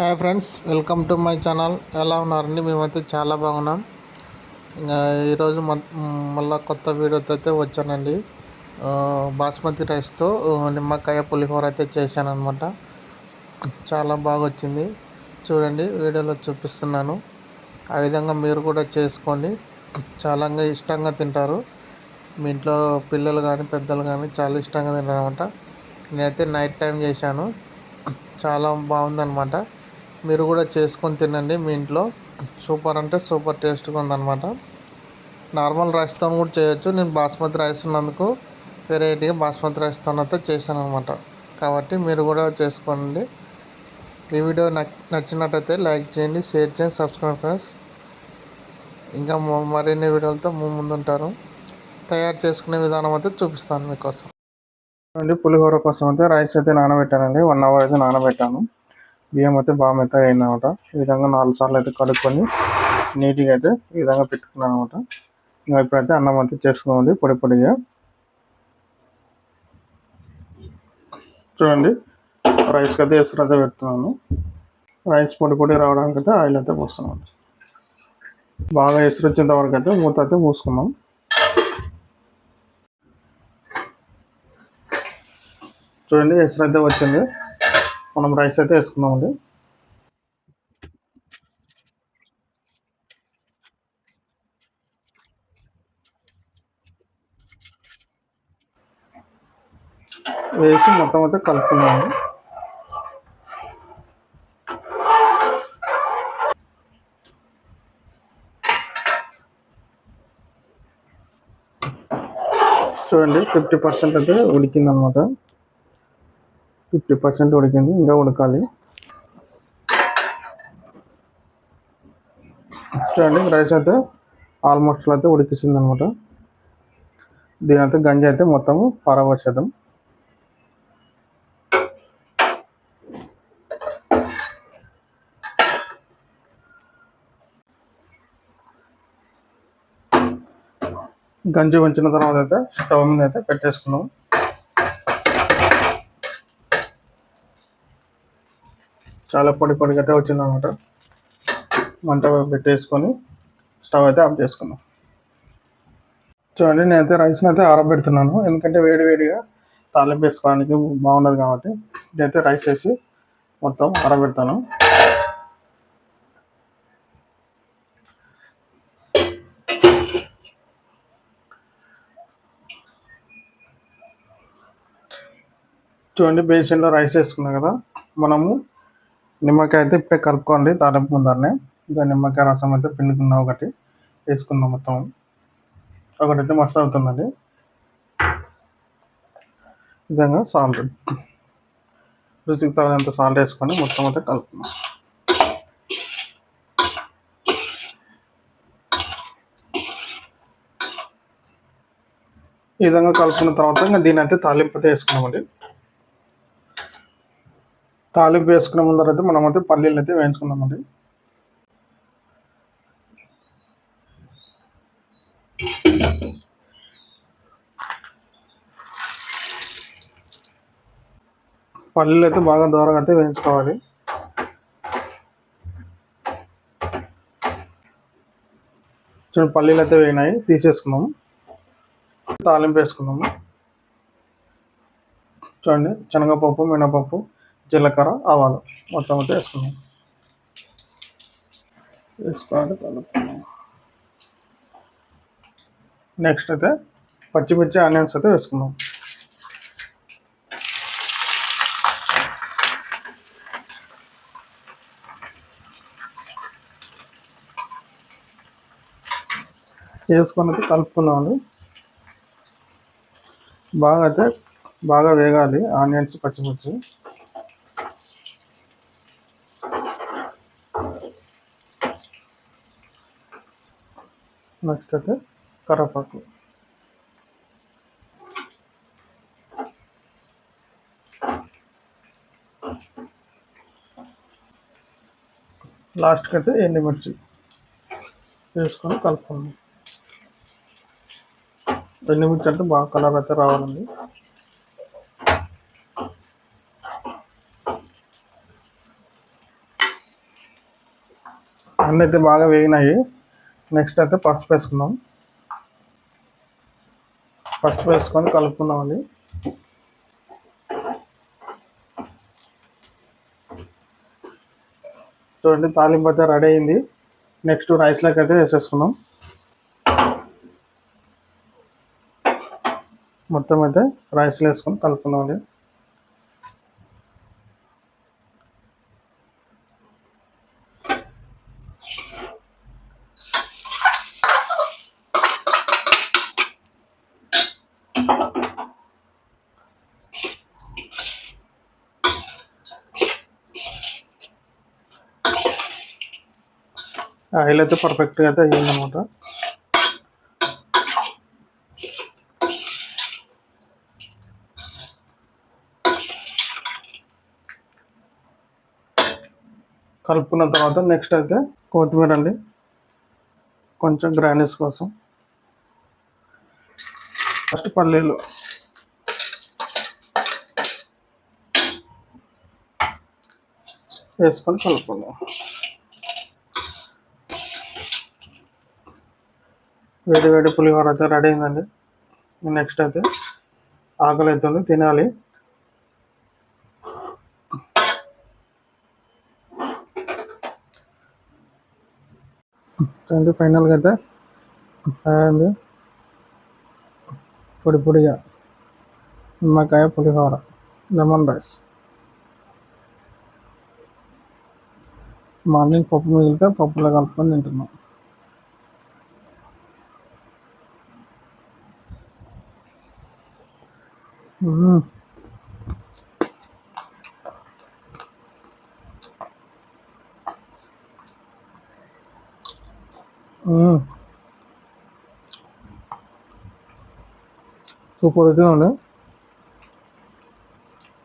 Hi friends welcome to my channel ఎలా ఉన్నారండి? మేమైతే చాలా బాగున్నాం. ఇంకా ఈరోజు మ- మళ్ళా కొత్త వీడియోతో అయితే వచ్చానండి. బాస్మతి రైస్తో నిమ్మకాయ పులిహోర అయితే చేశాను అనమాట చాలా బాగా వచ్చింది చూడండి వీడియోలో చూపిస్తున్నాను. ఆ విధంగా మీరు కూడా చేసుకోండి. చాలా ఇష్టంగా తింటారు. మీ ఇంట్లో పిల్లలు కానీ పెద్దలు కానీ చాలా ఇష్టంగా తింటారు అనమాట నేనైతే నైట్ టైం చేశాను. చాలా బాగుందన్నమాట. మీరు కూడా చేసుకొని తినండి మీ ఇంట్లో. సూపర్ అంటే సూపర్ టేస్ట్గా ఉందన్నమాట. నార్మల్ రైస్తో కూడా చేయొచ్చు. నేను బాస్మతి రైస్ ఉన్నందుకు వెరైటీగా బాస్మతి రైస్తో అయితే చేశాను అనమాట కాబట్టి మీరు కూడా చేసుకోండి. ఈ వీడియో నచ్చినట్టయితే లైక్ చేయండి షేర్ చేయండి సబ్స్క్రైబ్ ఫ్రెండ్స్. ఇంకా మరిన్ని వీడియోలతో ముందు ముందుంటారు. తయారు చేసుకునే విధానం అయితే చూపిస్తాను మీకోసం. అండి పులిహోర కోసం అయితే రైస్ అయితే నానబెట్టానండి. వన్ అవర్ అయితే నానబెట్టాను. బియ్యం అయితే బాగా మెత్తగా అయిందనమాట. ఈ విధంగా నాలుగు సార్లు అయితే కడుక్కొని నీట్గా అయితే ఈ విధంగా పెట్టుకున్నాను అనమాట ఇంకా ఇప్పుడైతే అన్నం అయితే చేసుకోండి పొడి పొడిగా. చూడండి రైస్కి అయితే ఎసురు అయితే పెడుతున్నాను. రైస్ పొడి పొడి రావడానికి అయితే ఆయిల్ అయితే పోస్తున్నాను. బాగా ఎసురు వచ్చేంత వరకు అయితే మూత అయితే మూసుకున్నాం చూడండి ఎసురు అయితే వచ్చింది. మనం రైస్ అయితే వేసుకున్నామండి వేసి మొత్తం అయితే కలుపుకున్నాము చూడండి ఫిఫ్టీ పర్సెంట్ అయితే ఉడికిందనమాట. ఫిఫ్టీ పర్సెంట్ ఉడికింది ఇంకా ఉడకాలి. చూడండి రైస్ అయితే ఆల్మోస్ట్ అయితే ఉడికిస్తుంది అనమాట దీని అయితే గంజి అయితే మొత్తం పారబోసేద్దాం గంజి ఉంచిన తర్వాత అయితే స్టవ్ మీద అయితే పెట్టేసుకున్నాం చాలా పొడి పొడిగా అయితే వచ్చిందనమాట మంట పెట్టేసుకొని స్టవ్ అయితే ఆఫ్ చేసుకున్నాం చూడండి నేనైతే రైస్ని అయితే ఆరబెడుతున్నాను. ఎందుకంటే వేడి వేడిగా తాలింపు వేసుకోవడానికి బాగున్నది కాబట్టి నేనైతే రైస్ వేసి మొత్తం ఆరబెడతాను. చూడండి బేసిన్లో రైస్ వేసుకున్నాం కదా మనము నిమ్మకాయ అయితే ఇప్పుడే కలుపుకోండి తాలింపు ముందరనే. ఇంకా నిమ్మకాయ రసం అయితే పిండుకున్నాం ఒకటి. వేసుకున్నాం మొత్తం. ఒకటైతే మస్తు అవుతుందండి. ఈ విధంగా సాల్ట్. రుచికి తగినంత సాల్ట్ వేసుకొని మొత్తం అయితే కలుపుకున్నాం ఈ విధంగా కలుపుకున్న తర్వాత ఇంకా దీని అయితే తాలింపు అయితే వేసుకున్నామండి తాలింపు వేసుకునే ముందర అయితే మనం అయితే పల్లీలు అయితే వేయించుకున్నామండి పల్లీలు అయితే బాగా దూరంగా అయితే వేయించుకోవాలి. చూడండి పల్లీలు అయితే వేయినాయి తీసేసుకున్నాము. తాలింపు వేసుకున్నాము. చూడండి శనగపప్పు మినపప్పు. జీలకర్ర ఆవాలు మొత్తం అయితే వేసుకున్నాం. వేసుకోవాలి కలుపుకున్నాం. నెక్స్ట్ అయితే పచ్చిమిర్చి ఆనియన్స్ అయితే వేసుకున్నాం. వేసుకొని అయితే కలుపుకున్నామండి బాగా అయితే బాగా వేగాలి ఆనియన్స్ పచ్చిమిర్చి. నెక్స్ట్ అయితే కరివేపాకు లాస్ట్కి అయితే ఎండిమిర్చి వేసుకొని కలుపుకున్నాం ఎండిమిర్చి అంటే బాగా కలర్ అయితే రావాలండి. అన్నీ అయితే బాగా వేగినాయి. నెక్స్ట్ అయితే పసుపు వేసుకుందాం. పసుపు వేసుకొని కలుపుకుందామండి చూడండి తాలింపు అయితే రెడీ అయింది. నెక్స్ట్ రైస్లోకి అయితే వేసేసుకుందాం. మొత్తం అయితే రైస్లో వేసుకొని కలుపుకుందామండి ఆయిల్ అయితే పర్ఫెక్ట్గా అయితే అయ్యిందనమాట కలుపుకున్న తర్వాత నెక్స్ట్ అయితే కొత్తిమీర అండి. కొంచెం గ్రానీస్ కోసం. ఫస్ట్ పల్లీలు. వేసుకొని కలుపుకుందాం. వేడి వేడి పులిహోర అయితే రెడీ అయిందండి. నెక్స్ట్ అయితే ఆకలి అవుతుంది తినాలి. అండి ఫైనల్గా అయితే అయింది. పొడి పొడిగా నిమ్మకాయ పులిహోర లెమన్ రైస్ మార్నింగ్ పప్పు మిగిలితే పప్పులో కలుపుకొని తింటున్నాం. சூப்பர் இதுனால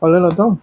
பல்லையில் தான்